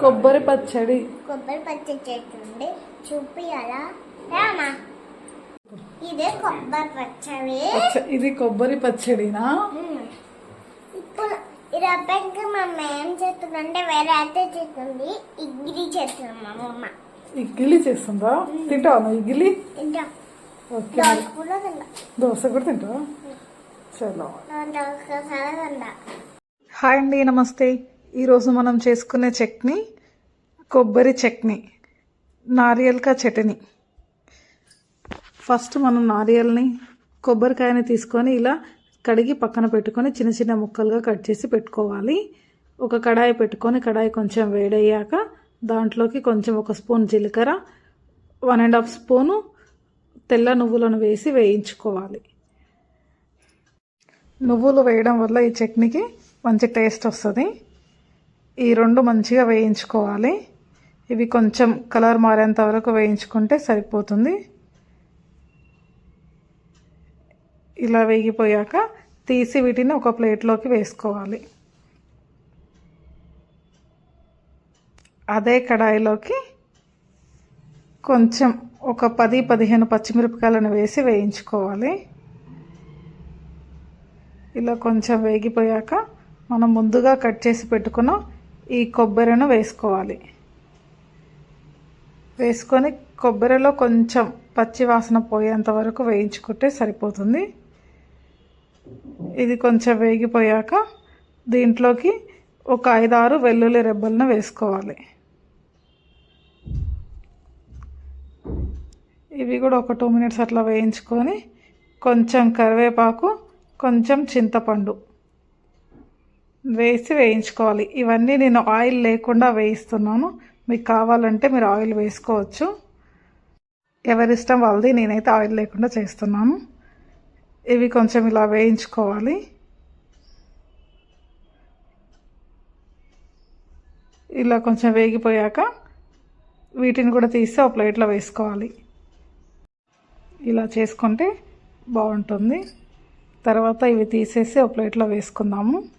కొబ్బరి పచ్చడి. కొబ్బరి పచ్చడి చేస్తుంది చూపియాలా రామా. ఇదే కొబ్బరి పచ్చడి. పచ్చ- ఇది కొబ్బరి పచ్చడినా. ఇప్పుడు ఇది అబ్బాయికి మా అమ్మ ఏం చేస్తుందంటే వేరే అయితే చేస్తుంది. ఇగ్గిరి చేస్తుంది మా అమ్మ. ఇడ్లీ చేస్తుందా? తింటావా నువ్వు ఇడ్లీ? ఇంకా ఓకే. దోశ కూడా తిందా దోశ కూడా తింటావా? చలో. హాయ్ అండి నమస్తే. ఈరోజు మనం చేసుకునే చట్నీ కొబ్బరి చట్నీ నారియల్కా చట్నీ. ఫస్ట్ మనం నారియల్ని కొబ్బరికాయని తీసుకొని ఇలా కడిగి పక్కన పెట్టుకొని చిన్న చిన్న ముక్కలుగా కట్ చేసి పెట్టుకోవాలి. ఒక కడాయి పెట్టుకొని కడాయి కొంచెం వేడయ్యాక దాంట్లోకి కొంచెం ఒక స్పూన్ జీలకర్ర వన్ అండ్ హాఫ్ స్పూను తెల్ల నువ్వులను వేసి వేయించుకోవాలి. నువ్వులు వేయడం వల్ల ఈ చట్నీకి మంచి టేస్ట్ వస్తుంది. ఈ రెండు మంచిగా వేయించుకోవాలి. ఇవి కొంచెం కలర్ మారేంత వరకు వేయించుకుంటే సరిపోతుంది. ఇలా వేగిపోయాక తీసి వీటిని ఒక ప్లేట్లోకి వేసుకోవాలి. అదే కడాయిలోకి కొంచెం ఒక పది పదిహేను పచ్చిమిరపకాయలను వేసి వేయించుకోవాలి. ఇలా కొంచెం వేగిపోయాక మనం ముందుగా కట్ చేసి పెట్టుకున్న ఈ కొబ్బరిను వేసుకోవాలి. వేసుకొని కొబ్బరిలో కొంచెం పచ్చి వాసన పోయేంత వరకు వేయించుకుంటే సరిపోతుంది. ఇది కొంచెం వేగిపోయాక దీంట్లోకి ఒక ఐదారు వెల్లుల్లి రెబ్బలను వేసుకోవాలి. ఇవి కూడా ఒక టూ మినిట్స్ అట్లా వేయించుకొని కొంచెం కరివేపాకు కొంచెం చింతపండు వేసి వేయించుకోవాలి. ఇవన్నీ నేను ఆయిల్ లేకుండా వేయిస్తున్నాను. మీకు కావాలంటే మీరు ఆయిల్ వేసుకోవచ్చు. ఎవరిష్టం వాళ్ళది నేనైతే ఆయిల్ లేకుండా చేస్తున్నాను. ఇవి కొంచెం ఇలా వేయించుకోవాలి. ఇలా కొంచెం వేగిపోయాక వీటిని కూడా తీసి ఒక ప్లేట్లో వేసుకోవాలి. ఇలా చేసుకుంటే బాగుంటుంది. తర్వాత ఇవి తీసేసి ఒక ప్లేట్లో వేసుకుందాము.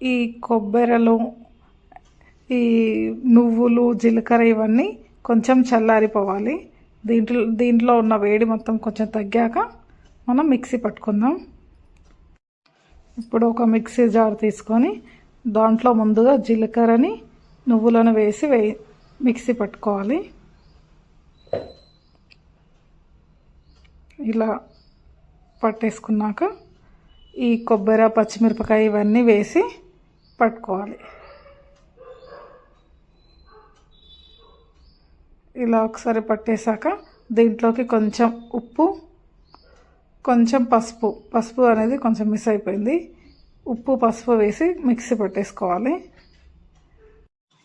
ఈ కొబ్బెరలు ఈ నువ్వులు జీలకర్ర ఇవన్నీ కొంచెం చల్లారిపోవాలి. దీంట్లో దీంట్లో ఉన్న వేడి మొత్తం కొంచెం తగ్గాక మనం మిక్సీ పట్టుకుందాం. ఇప్పుడు ఒక మిక్సీ జార్ తీసుకొని దాంట్లో ముందుగా జీలకర్రని నువ్వులను వేసి వే మిక్సీ పట్టుకోవాలి. ఇలా పట్టేసుకున్నాక ఈ కొబ్బరి పచ్చిమిరపకాయ ఇవన్నీ వేసి పట్టుకోవాలి. ఇలా ఒకసారి పట్టేశాక దీంట్లోకి కొంచెం ఉప్పు కొంచెం పసుపు. పసుపు అనేది కొంచెం మిస్ అయిపోయింది. ఉప్పు పసుపు వేసి మిక్సీ పట్టేసుకోవాలి.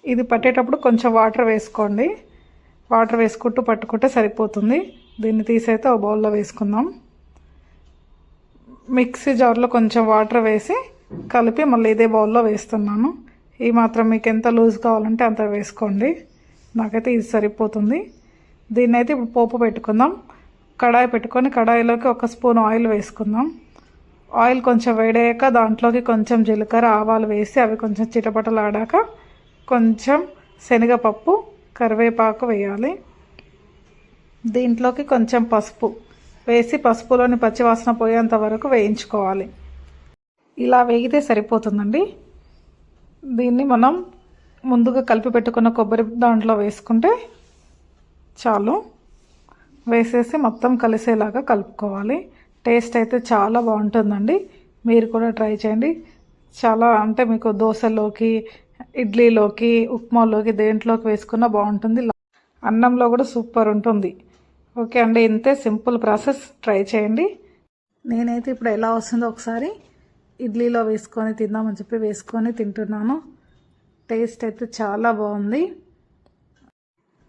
ఇది పట్టేటప్పుడు కొంచెం వాటర్ వేసుకోండి. వాటర్ వేసుకుంటూ పట్టుకుంటే సరిపోతుంది. దీన్ని తీసైతే ఒక బౌల్లో వేసుకుందాం. మిక్సీ జార్లో కొంచెం వాటర్ వేసి కలిపి మళ్ళీ ఇదే బౌల్లో వేస్తున్నాను. ఈ మాత్రం మీకు ఎంత లూజ్ కావాలంటే అంత వేసుకోండి. నాకైతే ఇది సరిపోతుంది. దీన్ని అయితే ఇప్పుడు పోపు పెట్టుకుందాం. కడాయి పెట్టుకొని కడాయిలోకి ఒక స్పూన్ ఆయిల్ వేసుకుందాం. ఆయిల్ కొంచెం వేడయ్యాక దాంట్లోకి కొంచెం జీలకర్ర ఆవాలు వేసి అవి కొంచెం చిటపటలాడాక కొంచెం శనగపప్పు కరివేపాకు వేయాలి. దీంట్లోకి కొంచెం పసుపు వేసి పసుపులోని పచ్చివాసన పోయేంత వరకు వేయించుకోవాలి. ఇలా వేగితే సరిపోతుందండి. దీన్ని మనం ముందుగా కలిపి పెట్టుకున్న కొబ్బరి దాంట్లో వేసుకుంటే చాలు. వేసేసి మొత్తం కలిసేలాగా కలుపుకోవాలి. టేస్ట్ అయితే చాలా బాగుంటుందండి. మీరు కూడా ట్రై చేయండి. చాలా అంటే మీకు దోశలోకి ఇడ్లీలోకి ఉప్మాలోకి దేంట్లోకి వేసుకున్నా బాగుంటుంది. అన్నంలో కూడా సూపర్ ఉంటుంది. ఓకే అండి ఇంతే సింపుల్ ప్రాసెస్. ట్రై చేయండి. నేనైతే ఇప్పుడు ఎలా వస్తుందో ఒకసారి ఇడ్లీలో వేసుకొని తిందామని చెప్పి వేసుకొని తింటున్నాను. టేస్ట్ అయితే చాలా బాగుంది.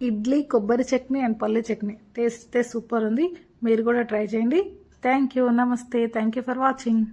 ఇడ్లీ కొబ్బరి చట్నీ అండ్ పల్లి చట్నీ. టేస్ట్ అయితే సూపర్ ఉంది. మీరు కూడా ట్రై చేయండి. Thank you. నమస్తే. Thank you for watching.